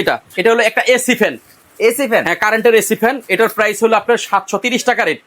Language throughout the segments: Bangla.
এটা এটা হলো একটা এসি ফ্যান। AC fan? হ্যাঁ কারেন্টের এসি ফ্যান। এটার প্রাইস হলো আপনার সাতশো তিরিশ টাকা রেট।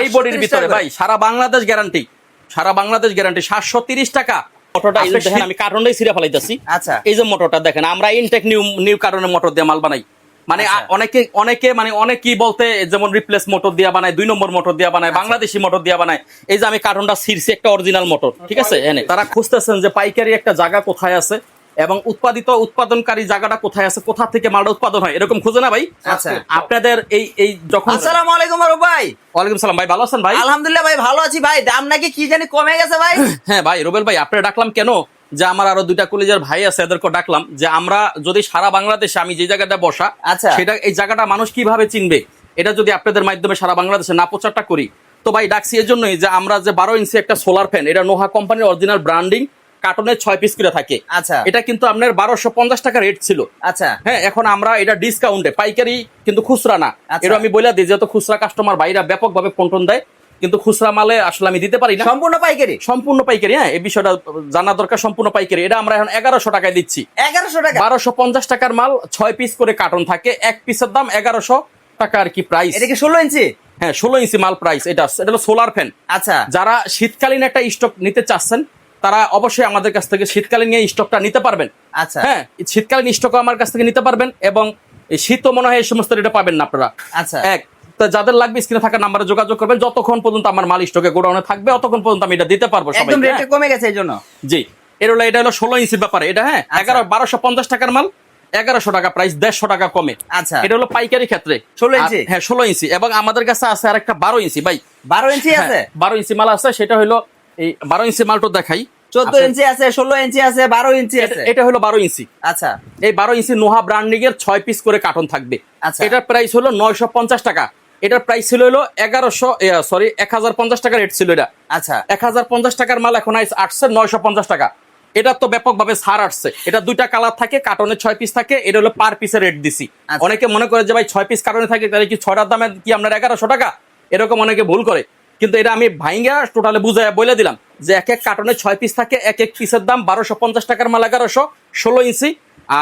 এই বডির ভিতরে ভাই সারা বাংলাদেশ গ্যারান্টি। সারা বাংলাদেশ গ্যারান্টি সাতশো তিরিশ টাকা। মোটরটা দেখেন আমি কার্টনটাই ছিঁড়ে ফেলাইতেছি। আচ্ছা। এই যে মোটরটা দেখেন আমরা ইনটেক নিউ নিউ কারণে মোটর দিয়ে মাল বানাই। মানে আচ্ছা। অনেকে অনেকে মানে অনেকেই বলতে যেমন রিপ্লেস মোটর দিয়া বানায় দুই নম্বর মোটর দিয়া বানায় আচ্ছা। বাংলাদেশি মোটর দিয়া বানায়। এই যে আমি কার্টনটা ছিঁড়ছি একটা অরিজিনাল মোটর ঠিক আছে? এনে তারা খুঁজতেছেন যে পাইকারি একটা জায়গা কোথায় আছে। এবং উৎপাদিত উৎপাদনকারী জায়গাটা কোথায় আছে কোথা থেকে মালটা উৎপাদন হয় এরকম খুঁজে না ভাই। আচ্ছা। আপনাদের এই এই যখন আসসালামু আলাইকুম আরব ভাই। ওয়ালাইকুম সালাম ভাই ভালো আছেন ভাই? আলহামদুলিল্লাহ ভাই ভালো আছি ভাই। দাম নাকি কি জানি কমে গেছে ভাই। হ্যাঁ ভাই রুবেল ভাই আপনারা ডাকলাম কেন? যে আমার আরও দুইটা কলেজের ভাই আছে এদেরকে ডাকলাম যে আমরা যদি সারা বাংলাদেশে আমি যে জায়গাটা বসা আচ্ছা। সেটা এই জায়গাটা মানুষ কীভাবে চিনবে? এটা যদি আপনাদের মাধ্যমে সারা বাংলাদেশে না প্রচারটা করি। তো ভাই ডাকছি এর জন্যই যে আমরা যে বারো ইঞ্চি একটা সোলার ফ্যান এটা নোহা কোম্পানির অরিজিনাল ব্র্যান্ডিং কার্টনের ছয় পিস করে থাকে। আচ্ছা। এটা কিন্তু আপনার বারোশো পঞ্চাশ টাকা রেট ছিল। আচ্ছা। হ্যাঁ এখন আমরা এটা ডিসকাউন্টে পাইকারি কিন্তু খুচরা না। আচ্ছা। এটা আমি বলে দিই যেহেতু খুচরা কাস্টমার ভাইরা ব্যাপকভাবে পন্টন দেয় কিন্তু খুচরা মালে আসলে আমি দিতে পারি না। সম্পূর্ণ পাইকারি? সম্পূর্ণ পাইকারি হ্যাঁ এই বিষয়টা জানা দরকার সম্পূর্ণ পাইকারি। এটা আমরা এখন এগারোশো টাকায় দিচ্ছি। এগারোশো টাকা? বারোশো পঞ্চাশ টাকার মাল ছয় পিস করে কার্টন থাকে এক পিসের দাম এগারোশো টাকা আর কি প্রাইস এটা কি ষোলো ইঞ্চি? হ্যাঁ ষোলো ইঞ্চি মাল প্রাইস এটা এটা হলো সোলার ফ্যান আচ্ছা। যারা শীতকালীন একটা স্টক নিতে চাচ্ছেন তারা অবশ্যই আমাদের কাছ থেকে শীতকালীন নিয়ে স্টকটা নিতে পারবেন। আচ্ছা। হ্যাঁ শীতকালীন স্টকও আমার কাছ থেকে নিতে পারবেন এবং এই শীতও মনে হয় এই সমস্ত রেটে পাবেন না আপনারা। আচ্ছা। এক তো যাদের লাগবে স্ক্রিনে থাকা নাম্বারে যোগাযোগ করবেন যতক্ষণ পর্যন্ত আমার মাল স্টকে গোডাউনে থাকবে ততক্ষণ পর্যন্ত আমি এটা দিতে পারব একদম রেটে হ্যাঁ? কমে গেছে এই জন্য। জি এর হলো এটা হলো ষোলো ইঞ্চির ব্যাপারে এটা হ্যাঁ আচ্ছা। এগারো বারোশো পঞ্চাশ টাকার মাল এগারোশো টাকা প্রাইস দেড়শো টাকা কমে। আচ্ছা। এটা হলো পাইকারি ক্ষেত্রে। 16 ইঞ্চি? হ্যাঁ ষোলো ইঞ্চি এবং আমাদের কাছে আছে আর একটা বারো ইঞ্চি ভাই। বারো ইঞ্চি আছে? হ্যাঁ, বারো ইঞ্চি মাল আছে সেটা হলো এই বারো ইঞ্চি মালটা দেখাই। চোদ্দ আছে। ইঞ্চি আছে ষোলো ইঞ্চি আছে বারো ইঞ্চি আছে। এটা হলো বারো ইঞ্চি। আচ্ছা। এই বারো ইঞ্চি নোহা ব্র্যান্ডিং এর ছয় পিস করে কার্টন থাকবে। আচ্ছা। এটার প্রাইস হলো নয়শো পঞ্চাশ টাকা। এটার প্রাইস ছিল হলো এগারোশো সরি এক হাজার পঞ্চাশ টাকা রেট ছিল এটা। আচ্ছা। এক হাজার পঞ্চাশ টাকার মাল এখন আইস- আসছে নয়শো পঞ্চাশ টাকা। এটা তো ব্যাপকভাবে ছাড় আসছে। এটা দুইটা কালার থাকে কার্টনের ছয় পিস থাকে এটা হলো পার পিসের রেট দিছি। আচ্ছা। অনেকে মনে করে যে ভাই ছয় পিস কারণে থাকে তাহলে কি ছয়টার দামে কি আপনার এগারোশো টাকা? এরকম অনেকে ভুল করে। কিন্তু এটা আমি ভাইঙ্গা টোটালে বুঝাই বলে দিলাম যে এক এক কার্টনে ছয় পিস থাকে এক এক পিসের দাম বারোশো পঞ্চাশ টাকার মাল এগারোশো ষোলো ইঞ্চি।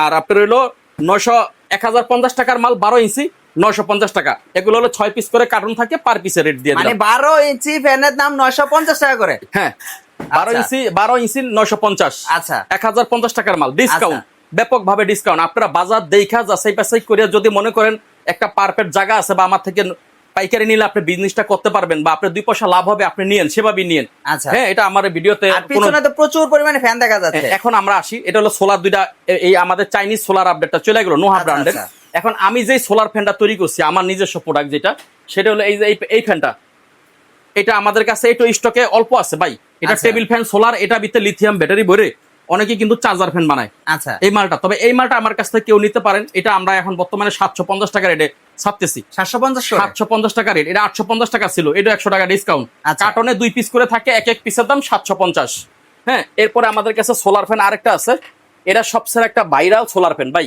আর আপনার হলো নয়শো এক হাজার পঞ্চাশ টাকার মাল বারো ইঞ্চি নয়শো পঞ্চাশ টাকা। এগুলো হলো ছয় পিস করে কার্টন থাকে পার পিসের রেট দিয়ে মানে বারো ইঞ্চি ফ্যানের দাম নয়শো পঞ্চাশ টাকা করে? হ্যাঁ বারো আচ্ছা। ইঞ্চি বারো ইঞ্চি নয়শো পঞ্চাশ। আচ্ছা। এক হাজার পঞ্চাশ টাকার মাল ডিসকাউন্ট। ব্যাপক ভাবে ডিসকাউন্ট আপনারা বাজার দেখা যাচাই বাছাই করে যদি মনে করেন একটা পারফেক্ট জায়গা আছে বা আমার থেকে পাইকারি নিলে আপনি বিজনেসটা করতে পারবেন বা আপনার দুই পয়সা লাভ হবে আপনি নিয়েন সেভাবে নিয়েন আচ্ছা। হ্যাঁ এটা আমার ভিডিওতে পিছনে তো প্রচুর পরিমাণে ফ্যান দেখা যাচ্ছে এখন আমরা আসি এটা হলো সোলার দুইটা এই আমাদের চাইনিজ সোলার আপডেটটা চলে গেল নোহা ব্র্যান্ডের। এখন আমি যে সোলার ফ্যানটা তৈরি করছি আমার নিজস্ব প্রোডাক্ট যেটা সেটা হলো এই যে এই- ফ্যানটা এটা আমাদের কাছে একটু স্টকে অল্প আছে ভাই এটা। টেবিল ফ্যান সোলার এটা ভিতরে লিথিয়াম ব্যাটারি ভরে অনেকে কিন্তু চার্জার ফ্যান বানায়। আচ্ছা। এই মালটা তবে এই মালটা আমার কাছ থেকে কেউ নিতে পারেন। এটা আমরা এখন বর্তমানে সাতশো পঞ্চাশ টাকা রেটে ছাড়তেছি। সাতশো পঞ্চাশ সাতশো পঞ্চাশ টাকা রেট। এটা আটশো পঞ্চাশ টাকা ছিল এটা একশো টাকা ডিসকাউন্ট আচ্ছা। কার্টনে দুই পিস করে থাকে এক এক পিসের দাম সাতশো পঞ্চাশ। হ্যাঁ এরপরে আমাদের কাছে সোলার ফ্যান আরেকটা আছে। এটা সবচেয়ে একটা বাইরাল সোলার ফ্যান ভাই।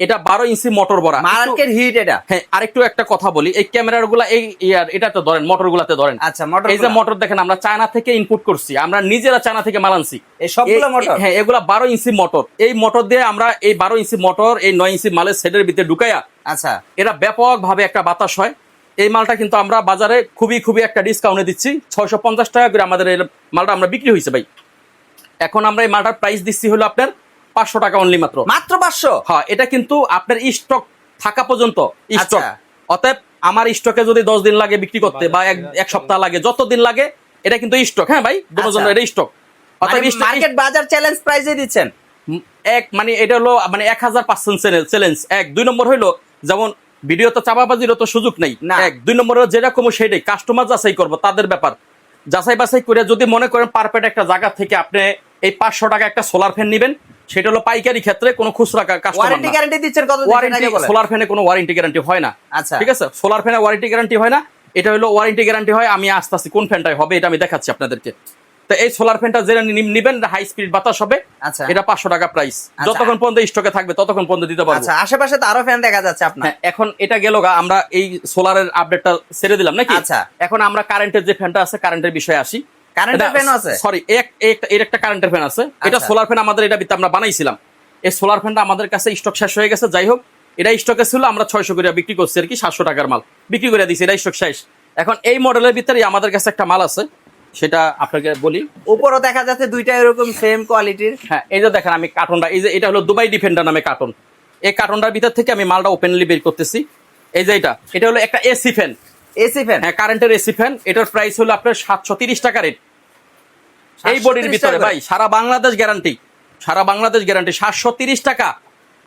এটা বারো ইঞ্চি মোটর বড়া। মার্কেট হিট এটা। হ্যাঁ আরেকটু একটা কথা বলি। এই ক্যামেরারগুলা এই ইয়ার এটাতে ধরেন মোটর গুলাতে ধরেন। আচ্ছা মোটর এই যে মোটর দেখেন আমরা চায়না থেকে ইনপুট করছি। আমরা নিজেরা চায়না থেকে মাল আনছি। এই সবগুলো মোটর? হ্যাঁ এগুলা বারো ইঞ্চি মোটর। এই মোটর দিয়ে আমরা এই বারো ইঞ্চি মোটর এই নয় ইঞ্চি মালের সেটের ভিতরে ঢুকাইয়া আচ্ছা। এরা ব্যাপক ভাবে একটা বাতাস হয়। এই মালটা কিন্তু আমরা বাজারে খুবই খুবই একটা ডিসকাউন্টে দিচ্ছি। ছয়শো পঞ্চাশ টাকা করে আমাদের এই মালটা আমরা বিক্রি হয়েছে ভাই। এখন আমরা এই মালটার প্রাইস দিচ্ছি হলো আপনার পাঁচশো টাকা অনলি মাত্র। মাত্র পাঁচশো? হ্যাঁ এটা কিন্তু আপনার স্টক থাকা পর্যন্ত স্টক আচ্ছা। অতএব আমার স্টকে যদি দশ দিন লাগে বিক্রি করতে বা এক এক সপ্তাহ লাগে যত দিন লাগে এটা কিন্তু স্টক হ্যাঁ ভাই? দুজন আচ্ছা। এটা স্টক মার্কেট বাজার চ্যালেঞ্জ প্রাইসে দিচ্ছেন? এক মানে এটা হলো মানে এক হাজার পার্সেন্ট চ্যালেঞ্জ এক। দুই নম্বর হইল যেমন ভিডিওতে চাপাবাজিরও তো সুযোগ নেই। না। এক। দুই নম্বর হলো যেটা সেটাই কাস্টমার যাচাই করব তাদের ব্যাপার। যাচাই বাছাই করে যদি মনে করেন পারফেক্ট একটা জায়গা থেকে আপনি এই পাঁচশো টাকা একটা সোলার ফ্যান নেবেন সেটা হলো পাইকারি ক্ষেত্রে কোনো খুচরা ওয়ারেন্টি গ্যারান্টি দিচ্ছেন কত ওয়ারেন্টি সোলার ফ্যানে কোনো ওয়ারেন্টি গ্যারান্টি হয় না। আচ্ছা। ঠিক আছে? সোলার ফ্যানে ওয়ারেন্টি গ্যারান্টি হয় না। এটা হলো ওয়ারেন্টি গ্যারান্টি হয় আমি আস্তে আস্তে কোন ফ্যানটাই হবে এটা আমি দেখাচ্ছি আপনাদেরকে। তো এই সোলার ফ্যানটা যেটা নিবেন হাই স্পিড বাতাস হবে। আচ্ছা। এটা পাঁচশো টাকা প্রাইস আচ্ছা। যতক্ষণ পর্যন্ত স্টকে থাকবে ততক্ষণ পর্যন্ত দিতে পারব। আচ্ছা আশেপাশে তো আরও ফ্যান দেখা যাচ্ছে আপনার। হ্যাঁ, এখন এটা গেল গা আমরা এই সোলারের আপডেটটা ছেড়ে দিলাম নাকি? আচ্ছা। এখন আমরা কারেন্টের যে ফ্যানটা আছে কারেন্টের বিষয়ে আসি। কারেন্টের ফ্যানও আছে? সরি এর একটা কারেন্টের ফ্যান আছে। এটা আচ্ছা। সোলার ফ্যান আমাদের এটা আমরা বানাইছিলাম। এই সোলার ফ্যানটা আমাদের কাছে স্টক শেষ হয়ে গেছে। যাই হোক এটা স্টকে ছিল আমরা ছয়শো করে বিক্রি করছি আর কি সাতশো টাকার মাল। বিক্রি করে দিছি এটা স্টক শেষ। এখন এই মডেলের ভিতরে আমাদের কাছে একটা মাল আছে। সেটা আপনাকে বলি। উপরও দেখা যাচ্ছে দুইটা এরকম সেম কোয়ালিটির হ্যাঁ এই যে দেখেন আমি কার্টনটা এই যে এটা হলো দুবাই ডিফেন্ডার নামে কার্টন এই কার্টনটার ভিতর থেকে আমি মালটা ওপেনলি বের করতেছি। এই যে এটা এটা হলো একটা এসি ফ্যান এসি ফ্যান। হ্যাঁ কারেন্টের এসি ফ্যান। এটার প্রাইস হলো আপনার সাতশো তিরিশ টাকা রেট এই বডির ভিতরে ভাই সারা বাংলাদেশ গ্যারান্টি সারা বাংলাদেশ গ্যারান্টি সাতশো তিরিশ টাকা।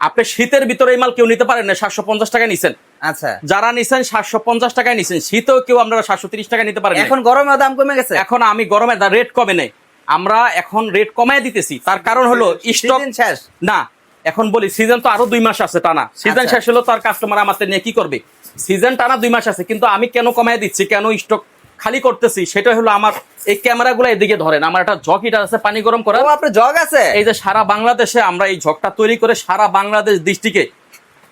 আপনি শীতের ভিতরে এই মাল কেউ নিতে পারেন না সাতশো পঞ্চাশ টাকা নিছেন। আচ্ছা। যারা নিছেন সাতশো পঞ্চাশ টাকায় নিছেন। শীতেও কেউ আমরা সাতশো তিরিশ টাকা নিতে পারেন এখন গরমে দাম কমে গেছে? এখন আমি গরমে রেট কমে নেই। আমরা এখন রেট কমায় দিতেছি। তার কারণ হলো স্টক শেষ। না এখন বলি সিজন তো আরও দুই মাস আছে টানা। সিজন আচ্ছা। শেষ হলো তার কাস্টমার আমাদের নিয়ে কি করবে? সিজন টানা দুই মাস আছে কিন্তু আমি কেন কমায় দিচ্ছি কেন স্টক খালি করতেছি সেটা হলো আমার এই ক্যামেরাগুলো এদিকে ধরেন আমার একটা জগ হিটার আছে পানি গরম করার। আপনার জগ আছে? এই যে সারা বাংলাদেশে আমরা এই ঝকটা তৈরি করে সারা বাংলাদেশ দৃষ্টিকে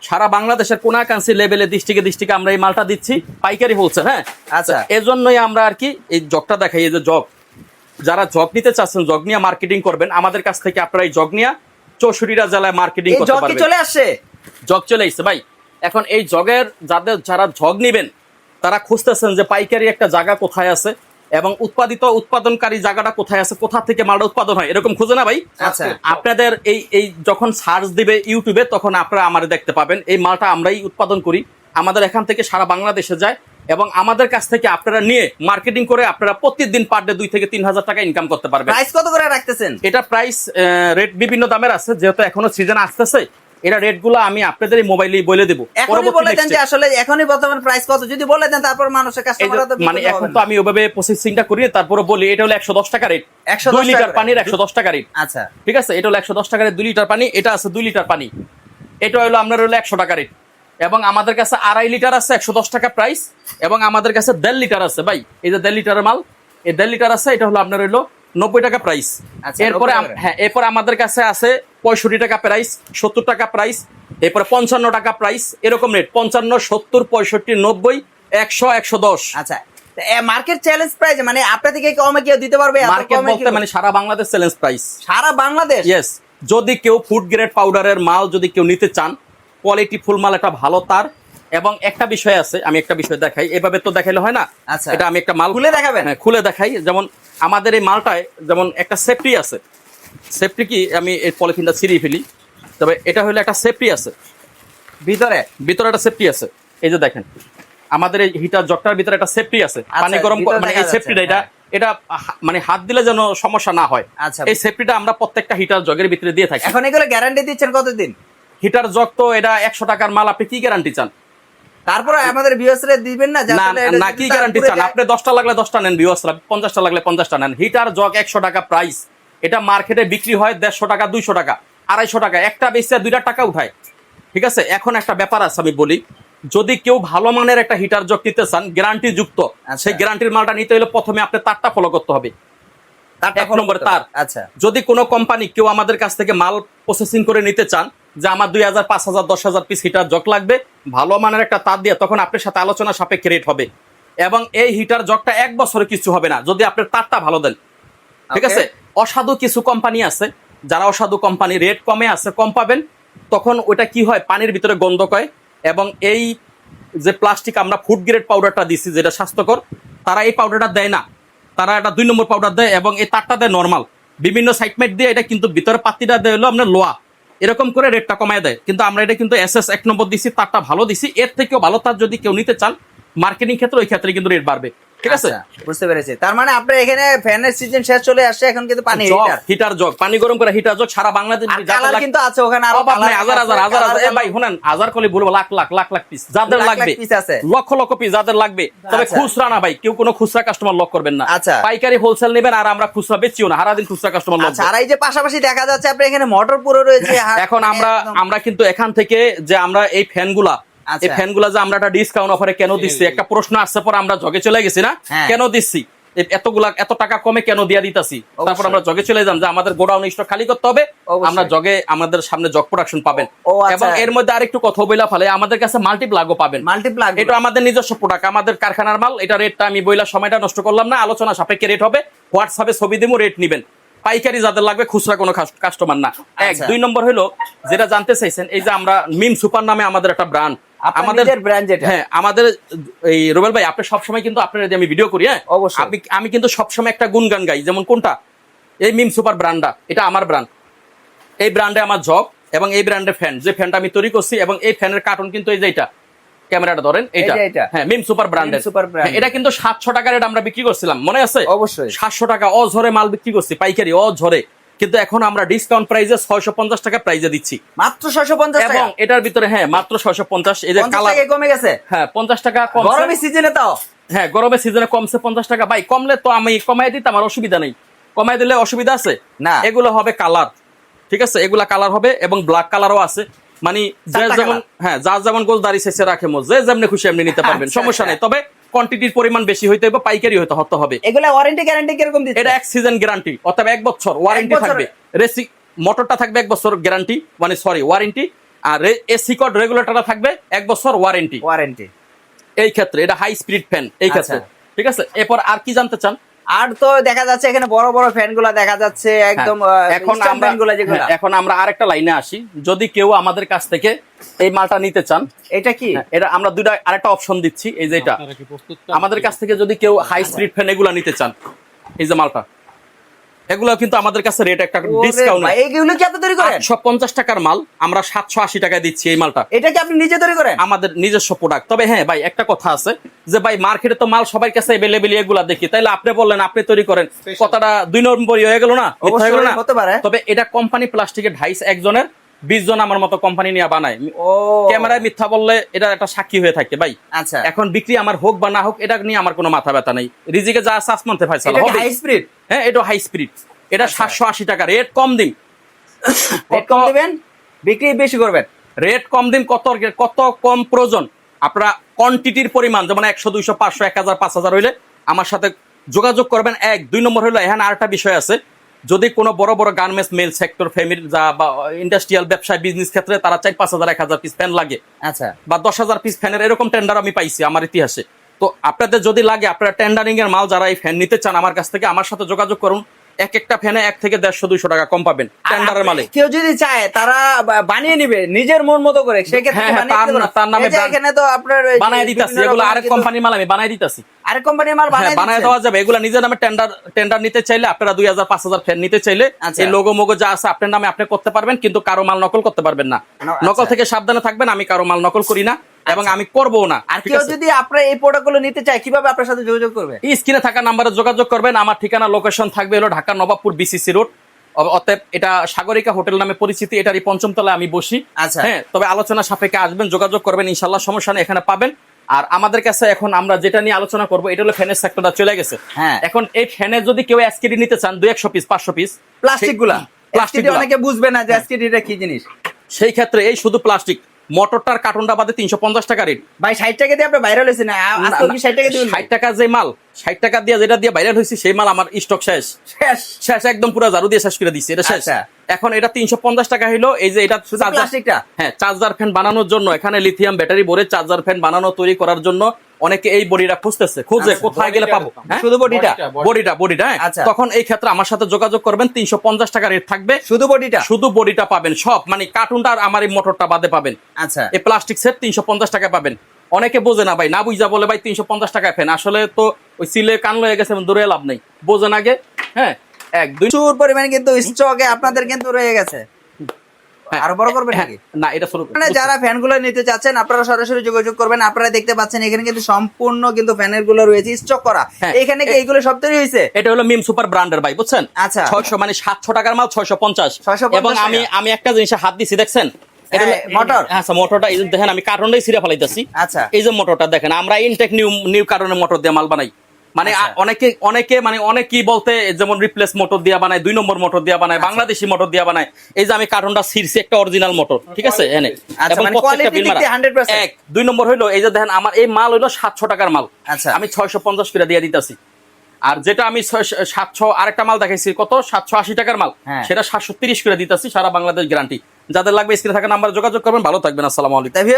সারা বাংলাদেশের কোনাকাঙ্ক্ষী লেভেলে দৃষ্টিকে দৃষ্টিকে আমরা এই মালটা দিচ্ছি পাইকারি হচ্ছে হ্যাঁ? আচ্ছা। এজন্যই আমরা আর কি এই জগটা দেখাই এই যে জগ যারা জগ নিতে চাচ্ছেন জগ নিয়ে মার্কেটিং করবেন আমাদের কাছ থেকে আপনারা এই জগ নিয়ে চৌষট্টিটা জেলায় মার্কেটিং করতে পারবেন। চলে আসছে? জগ চলে এসছে ভাই। এখন এই জগের যাদের যারা জগ নিবেন তারা খুঁজতেছেন যে পাইকারি একটা জায়গা কোথায় আছে এবং উৎপাদিত উৎপাদনকারী জায়গাটা কোথায় আছে কোথা থেকে মালটা উৎপাদন হয় এরকম খুঁজে না ভাই? আচ্ছা। আপনাদের এই এই যখন সার্চ দিবে ইউটিউবে তখন আপনারা আমাদের দেখতে পাবেন এই মালটা আমরাই উৎপাদন করি আমাদের এখান থেকে সারা বাংলাদেশে যায় এবং আমাদের কাছ থেকে আপনারা নিয়ে মার্কেটিং করে আপনারা প্রতিদিন পার ডে দুই থেকে তিন হাজার টাকা ইনকাম করতে পারবেন। প্রাইস কত করে রাখতেছেন? এটা প্রাইস রেট বিভিন্ন দামের আছে যেহেতু এখনও সিজন আসতেছে এটা রেটগুলো আমি আপনাদের মোবাইলেই বলে দেবো। এখনই বলে দেন যে আসলে এখনই বর্তমান প্রাইস কত? যদি বলে দেন তারপর মানুষের এই যে মানে এখন তো আমি ওভাবে প্রসেসিংটা করি তারপরে বলি এটা হলো একশো দশ টাকা রেট 110 লিটার পানির rate। একশো দশ টাকা রেট আচ্ছা। ঠিক আছে? এটা হলো একশো দশ টাকার দুই লিটার পানি এটা আছে দুই লিটার পানি। এটা হলো আপনার হলো টাকা রেট এবং আমাদের কাছে আড়াই লিটার আছে একশো দশ টাকা প্রাইস এবং আমাদের কাছে দেড় লিটার আছে। ভাই এই যে দেড় লিটারের মাল এই দেড় লিটার আছে এটা হলো আপনার হলো নব্বই টাকা প্রাইস আচ্ছা, এরপরে 90 আম- টাকা। হ্যাঁ এরপরে আমাদের কাছে আছে পঁয়ষট্টি টাকা প্রাইস সত্তর টাকা প্রাইস এরপরে পঞ্চান্ন টাকা প্রাইস এরকম রেট পঞ্চান্ন সত্তর পঁয়ষট্টি নব্বই একশো একশো দশ। আচ্ছা মার্কেট চ্যালেঞ্জ প্রাইস মানে আপনার থেকে কমে কেউ দিতে পারবে? মার্কেট বলতে মানে সারা বাংলাদেশ চ্যালেঞ্জ প্রাইস সারা বাংলাদেশ? ইয়েস যদি কেউ ফুড গ্রেড পাউডারের মাল যদি কেউ নিতে চান কোয়ালিটি ফুল মাল একটা ভালো তার। এবং একটা বিষয় আছে আমি একটা বিষয় দেখাই এভাবে তো দেখাইলে হয় না? আচ্ছা। এটা আমি একটা মাল খুলে দেখাবেন? হ্যাঁ খুলে দেখাই যেমন আমাদের এই মালটায় যেমন একটা সেফটি আছে সেফটি কি? আমি এই পলিথিনটা ছিঁড়িয়ে ফেলি। তবে এটা হলো একটা সেফটি আছে। ভিতরে? ভিতরে একটা সেফটি আছে। এই যে দেখেন আমাদের এই হিটার জগটার ভিতরে একটা সেফটি আছে। আচ্ছা, পানি গরম মানে এই সেফটিটা এটা এটা মানে হাত দিলে যেন সমস্যা না হয়। আচ্ছা। এই সেফটিটা আমরা প্রত্যেকটা হিটার জগের ভিতরে দিয়ে থাকি। এখন এগুলো গ্যারান্টি দিচ্ছেন কতদিন? হিটার জগ তো এটা একশো টাকার মাল আপনি কি গ্যারান্টি চান? তারপরে আমাদের ভিউয়ার্সরা দিবেন না? না কি গ্যারান্টি চান? আপনি দশটা লাগলে দশটা নেন ভিউয়ার্সরা পঞ্চাশটা লাগলে পঞ্চাশটা নেন। হিটার জগ একশো টাকা প্রাইস এটা মার্কেটে বিক্রি হয় দেড়শো টাকা দুইশো টাকা আড়াইশো টাকা। একটা বেশি দুইটা টাকা উঠায়। ঠিক আছে? এখন একটা ব্যাপার আছে আমি বলি যদি কেউ ভালো মানের একটা হিটার জগ নিতে চান গ্যারান্টি যুক্ত আচ্ছা। সেই গ্যারান্টির মালটা নিতে হলে প্রথমে আপনি তারটা ফলো করতে হবে। তারটা এক নম্বর তার। আচ্ছা। যদি কোনো কোম্পানি কেউ আমাদের কাছ থেকে মাল প্রসেসিং করে নিতে চান যে আমার দুই হাজার পাঁচ হাজার দশ হাজার পিস হিটার জগ লাগবে ভালো মানের একটা তার দিয়ে তখন আপনার সাথে আলোচনা সাপেক্ষে রেট হবে। এবং এই হিটার জগটা এক বছরে কিছু হবে না যদি আপনার তারটা ভালো দেন। ঠিক আছে? অসাধু কিছু কোম্পানি আছে, যারা অসাধু কোম্পানি রেট কমে আছে, কম পাবেন। তখন ওটা কি হয়? পানির ভিতরে গন্ধ কয়। এবং এই যে প্লাস্টিক আমরা ফুড গ্রেড পাউডারটা দিছি, যেটা স্বাস্থ্যকর, তারা এই পাউডারটা দেয় না। তারা এটা দুই নম্বর পাউডার দেয় এবং এই তারটা দেয় নর্মাল বিভিন্ন সাইটমেট দিয়ে এটা কিন্তু ভিতরে পাত্তিটা দেয় হলো আপনার লোয়া। এরকম করে রেটটা কমায় দেয়। কিন্তু আমরা এটা কিন্তু এস এস এক নম্বর দিছি, তারটা ভালো দিছি। এর থেকেও ভালো তার যদি কেউ নিতে চান মার্কেটিং ক্ষেত্রে ওই ক্ষেত্রে কিন্তু রেট বাড়বে। ঠিক আছে? আচ্ছা, বুঝতে পেরেছি। তার মানে আপনার এখানে ফ্যানের সিজন শেষ চলে আসছে এখন কিন্তু পানি হিটার হিটার জগ পানি গরম করে হিটার জগ সারা বাংলাদেশ কালার কিন্তু আছে ওখানে আরও colour হাজার হাজার হাজার হাজার ভাই শুনেন হাজার কলি বলব লাখ লাখ লাখ লাখ পিস যাদের লাগবে। piece আছে। লক্ষ লক্ষ পিস যাদের লাগবে। তবে আচ্ছা। খুচরা না ভাই কেউ কোনো খুচরা কাস্টমার লক করবেন না। আচ্ছা। পাইকারি হোলসেল নেবেন আর আমরা খুচরা বেচিও না সারাদিন খুচরা কাস্টমার লক আচ্ছা আর এই যে পাশাপাশি দেখা যাচ্ছে আপনি এখানে মোটর পুরো রয়েছে এখন আমরা আমরা কিন্তু এখান থেকে যে আমরা এই ফ্যানগুলা আচ্ছা। এই ফ্যানগুলা যে আমরা একটা ডিসকাউন্ট অফারে কেন দিচ্ছি? একটা প্রশ্ন আসছে পর আমরা জগে চলে গেছি না? হ্যাঁ। কেন দিচ্ছি? এতগুলা এত টাকা কমে কেন দিয়া দিতাছি? তারপর আমরা জগে চলে যাম যে আমাদের গোডাউন স্টক খালি করতে হবে। আমরা জগে আমাদের সামনে জগ প্রোডাকশন পাবেন। আচ্ছা। এবং এর মধ্যে আরেকটু কথা বইলা ফেলে আমাদের কাছে মাল্টিপ্লাগও পাবেন। মাল্টিপ্লাগ এটা আমাদের নিজস্ব প্রোডাক্ট আমাদের কারখানার মাল। এটা রেটটা আমি বইলা সময়টা নষ্ট করলাম না আলোচনা সাপেক্ষে রেট হবে। হোয়াটসঅ্যাপে ছবি দিমু রেট নিবেন। পাইকারি যাদের লাগবে খুচরা কোনো কাস্টমার না। এক আচ্ছা। দুই নম্বর হলো যেটা জানতে চাইছেন এই যে আমরা মিম সুপার নামে আমাদের একটা ব্র্যান্ড নিজের brand যেটা। হ্যাঁ আমাদের এই রুবেল ভাই আপনি সবসময় কিন্তু আপনার আমি ভিডিও করি হ্যাঁ অবশ্যই। আমি আমি কিন্তু সবসময় একটা গুণগান গাই যেমন কোনটা এই মিম সুপার ব্র্যান্ডটা এটা আমার ব্র্যান্ড এই ব্র্যান্ডে আমার জব এবং এই ব্র্যান্ডের ফ্যান যে ফ্যানটা আমি তৈরি করছি এবং এই ফ্যানের কার্টুন কিন্তু এই যে এটা ক্যামেরাটা ধরেন এটা। হ্যাঁ মিম সুপার ব্র্যান্ডের Super brand। এটা কিন্তু সাতশো টাকার এটা আমরা বিক্রি করছিলাম মনে আছে অবশ্যই। সাতশো টাকা অঝরে মাল বিক্রি করছি পাইকারি অঝরে কিন্তু এখন আমরা ডিসকাউন্ট প্রাইসে ছয়শো পঞ্চাশ টাকা প্রাইসে দিচ্ছি। মাত্র ছয়শো পঞ্চাশ টাকা? এবং এটার ভিতরে হ্যাঁ মাত্র ছয়শো পঞ্চাশ এই যে কালার কমে গেছে? হ্যাঁ পঞ্চাশ টাকা কম গরমের সিজনে তাও? হ্যাঁ গরমের সিজনে কমছে পঞ্চাশ টাকা। ভাই কমলে তো আমি কমাই দিতে আমার অসুবিধা নেই। কমাই দিলে অসুবিধা আছে? না। এগুলো হবে কালার ঠিক আছে? এগুলা কালার হবে এবং ব্ল্যাক কালারও আছে। মানে যে যেমন হ্যাঁ যার যেমন গোল দাঁড়ি শেষে রাখে মোজ যে যেমনি খুশি এমনি নিতে পারবেন। আচ্ছা, সমস্যা আচ্ছা। নেই। তবে কোয়ান্টিটির পরিমাণ বেশি হইতে হবে পাইকারি হইতে হতে হবে। এগুলা ওয়ারেন্টি গ্যারান্টি কীরকম দিচ্ছে? এটা এক সিজন গ্যারান্টি অথবা এক বছর ওয়ারেন্টি থাকবে। রেসি মোটরটা থাকবে এক বছর গ্যারান্টি মানে সরি ওয়ারেন্টি আর এসি কোড রেগুলেটরটা থাকবে এক বছর ওয়ারেন্টি ওয়ারেন্টি এই ক্ষেত্রে এটা হাই স্পিড ফ্যান এই ক্ষেত্রে। আচ্ছা। ঠিক আছে? এরপর আর কি জানতে চান? আর তো দেখা যাচ্ছে এখানে বড় বড় ফ্যানগুলা দেখা যাচ্ছে একদম হ্যাঁ, এখন আমরা গুলা যেগুলো। হ্যাঁ, এখন আমরা আরেকটা লাইনে আসি। যদি কেউ আমাদের কাছ থেকে এই মালটা নিতে চান এটা কি? হ্যাঁ, এটা আমরা দুইটা আরেকটা অপশন দিচ্ছি এই যে এটা। আমাদের কাছ থেকে যদি কেউ হাই স্পিড ফ্যান এগুলা নিতে চান এই যে মালটা। এগুলো কিন্তু আমাদের কাছে রেট একটা ডিসকাউন্ট এইগুলো কি আপনি তৈরি করেন টাকার মাল আমরা সাতশো আশি টাকায় দিচ্ছি এই মালটা। এটা কি আপনি নিজে তৈরি করেন? আমাদের নিজস্ব প্রোডাক্ট তবে হ্যাঁ ভাই একটা কথা আছে যে ভাই মার্কেটে তো মাল সবার কাছে অ্যাভেলেবেল এগুলো দেখি। তাইলে আপনি বললেন আপনি তৈরি করেন। কথাটা দুই নম্বরই হয়ে গেল না? হয়ে গেল না? হতে পারে। তবে এটা কোম্পানি প্লাস্টিকের ঢাইস একজনের বিশ জন আমার মতো কোম্পানি নিয়ে বানায়। ও। ক্যামেরায় মিথ্যা বললে এটা একটা সাক্ষী হয়ে থাকে ভাই। আচ্ছা। এখন বিক্রি আমার হোক বা না হোক এটা নিয়ে আমার কোনো মাথা ব্যথা নেই। রিজিকে যা আছে আসমানতে ফাইসালা হবে? হাই স্পিড হ্যাঁ এটা হাই স্পিড এটা আচ্ছা। সাতশো আশি টাকা রেট কম দিন। রেট কম দিবেন? বিক্রি বেশি করবেন? রেট কম দিন কত কত কম প্রয়োজন? আপনারা কোয়ান্টিটির পরিমাণ যেমন একশো দুইশো পাঁচশো এক হাজার পাঁচ হাজার হইলে আমার সাথে যোগাযোগ করবেন। এক দুই নম্বর হলো এখানে আরেকটা বিষয় আছে। যদি কোনো বড় বড় গার্মেন্টস মেল সেক্টর ফ্যামিলি যা বা ইন্ডাস্ট্রিয়াল ব্যবসায় বিজনেস ক্ষেত্রে তারা চার পাঁচ হাজার এক হাজার পিস ফ্যান লাগে। আচ্ছা। বা দশ হাজার পিস ফ্যানের এরকম টেন্ডার আমি পাইছি আমার ইতিহাসে। তো আপনাদের যদি লাগে আপনারা টেন্ডারিং এর মাল যারা এই ফ্যান নিতে চান আমার কাছ থেকে আমার সাথে যোগাযোগ করুন। এক একটা ফ্যানে এক থেকে দেড়শো দুইশো টাকা কম পাবেন টেন্ডারের মালে। কেউ যদি চায় তারা বানিয়ে নিবে নিজের মন মতো করে। সেক্ষেত্রে হ্যাঁ, হ্যাঁ, বানিয়ে তার নামে এখানে তো আপনার ওই যে দিতেছি এগুলো আরেক কোম্পানির মাল আমি বানাই দিতেছি। আরেক কোম্পানির মাল হ্যাঁ বানায় বানায় দেওয়া যাবে। এগুলো নিজের নামে টেন্ডার টেন্ডার নিতে চাইলে আপনারা দুই হাজার পাঁচ হাজার ফ্যান নিতে চাইলে আচ্ছা। এই লোগো মোগো যা আছে আপনার নামে আপনি করতে পারবেন কিন্তু কারও মাল নকল করতে পারবেন না। নকল আচ্ছা। থেকে সাবধানে থাকবেন আমি কারও মাল নকল করি না এবং আচ্ছা। আমি করব না। আর কেউ যদি আপনার এই প্রোডাক্টগুলো নিতে চায় কীভাবে আপনার সাথে যোগাযোগ করবে? এই স্ক্রিনে থাকা নাম্বারে যোগাযোগ করবেন আমার ঠিকানা লোকেশন থাকবে হলো ঢাকা নবাবপুর বিসিসি রোড অতএব এটা সাগরিকা হোটেল নামে পরিচিতি এটারই পঞ্চম তলায় আমি বসি। আচ্ছা। হ্যাঁ তবে আলোচনা সাপেক্ষে আসবেন যোগাযোগ করবেন ইনশাল্লাহ সমস্যা নেই এখানে পাবেন। আর আমাদের কাছে এখন আমরা যেটা নিয়ে আলোচনা করব এটা হলো ফ্যানের সেক্টরটা চলে গেছে। হ্যাঁ। এখন এই ফ্যানের যদি কেউ এসকেডি নিতে চান দুই একশো পিস পাঁচশো পিস প্লাস্টিকগুলা। প্লাস্টিক অনেকে বুঝবে না যে এসটিডি টা কি জিনিস। সেই ক্ষেত্রে এই শুধু প্লাস্টিক মোটরটার কার্টুনটা বাদে তিনশো পঞ্চাশ টাকা রেট ভাই ষাট টাকা দিয়ে আপনি ভাইরাল হয়েছে না ষাট টাকা দিবেন ষাট টাকা যে মাল ষাট টাকা দিয়ে যেটা দিয়ে ভাইরাল হয়েছে সেই মাল আমার স্টক শেষ। শেষ? শেষ একদম পুরো জারু দিয়ে শেষ করে দিচ্ছে এটা শেষ। আচ্ছা। এখন এটা তিনশো পঞ্চাশ টাকা হইল এই যে এটা চার্জার- হ্যাঁ চার্জার ফ্যান বানানোর জন্য এখানে লিথিয়াম ব্যাটারি ভরে চার্জার ফ্যান বানানো তৈরি করার জন্য অনেকে এই বডিটা খুঁজতেছে খুঁজে আচ্ছা, কোথায় গেলে পাবো হ্যাঁ? শুধু বডিটা? বডিটা বডিটা হ্যাঁ? আচ্ছা। তখন এই ক্ষেত্রে আমার সাথে যোগাযোগ করবেন তিনশো পঞ্চাশ টাকা রেট থাকবে। শুধু বডিটা? শুধু বডিটা পাবেন সব মানে কার্টুনটা আর আমার এই মোটরটা বাদে পাবেন। আচ্ছা। এই প্লাস্টিক সেট তিনশো পঞ্চাশ টাকা পাবেন। অনেকে বোঝে না ভাই না বুঝা বলে ভাই তিনশো পঞ্চাশ টাকা ফেন আসলে তো ওই সিলে কান লয়ে গেছে দূরে লাভ নেই। বোঝেন আগে হ্যাঁ? এক দুই পরিমাণে কিন্তু স্টকে আপনাদের কিন্তু রয়ে গেছে। আরও বড় করবেন হ্যাঁ, নাকি? না এটা শুরু মানে যারা নিতে চাচ্ছেন আপনারা সরাসরি যোগাযোগ করবেন। আপনারা দেখতে পাচ্ছেন এখানে কিন্তু সম্পূর্ণ কিন্তু ফ্যানেরগুলো রয়েছে স্টক করা। হ্যাঁ। এখানে কি এইগুলো সব তৈরি হয়েছে? এটা হলো মিম সুপার ব্র্যান্ডের ভাই বুঝছেন? আচ্ছা। ছয়শো মানে সাতশো টাকার মাল ছয়শো পঞ্চাশ। 650 এবং আমি আমি একটা জিনিসে হাত দিছি দেখছেন? হ্যাঁ, মোটর। আচ্ছা মোটরটা দেখেন আমি কার্টনটাই ফেলাইতেছি। আচ্ছা। এই যে মোটরটা দেখেন আমরা ইনটেক নিউ নিউ কার্টনের মোটর দিয়ে মাল বানাই। মানে আচ্ছা। অনেকে অনেকে মানে অনেকেই বলতে যেমন রিপ্লেস মোটর দিয়া বানায় দুই নম্বর মোটর দিয়া বানায় আচ্ছা। বাংলাদেশি মোটর দিয়া বানায় এই যে আমি কার্টনটা ছিঁড়ছি একটা অরিজিনাল মোটর ঠিক আছে এনে আচ্ছা, এবং মানে প্রত্যেকটা বিল মারা। দিক দিয়ে 100% এক দুই নম্বর হইল এই যে দেখেন আমার এই মাল হইল সাতশো টাকার মাল আচ্ছা। আমি ছয়শো পঞ্চাশ করে দিয়ে দিতেছি আর যেটা আমি সাতশো আরেকটা মাল দেখাইছি কত সাতশো আশি টাকার মাল হ্যাঁ। সেটা সাতশো তিরিশ করে দিতেছি সারা বাংলাদেশ গ্যারান্টি যাদের লাগবে স্ক্রিনে থাকা নাম্বার যোগাযোগ করবেন ভালো থাকবেন আসসালামু আলাইকুম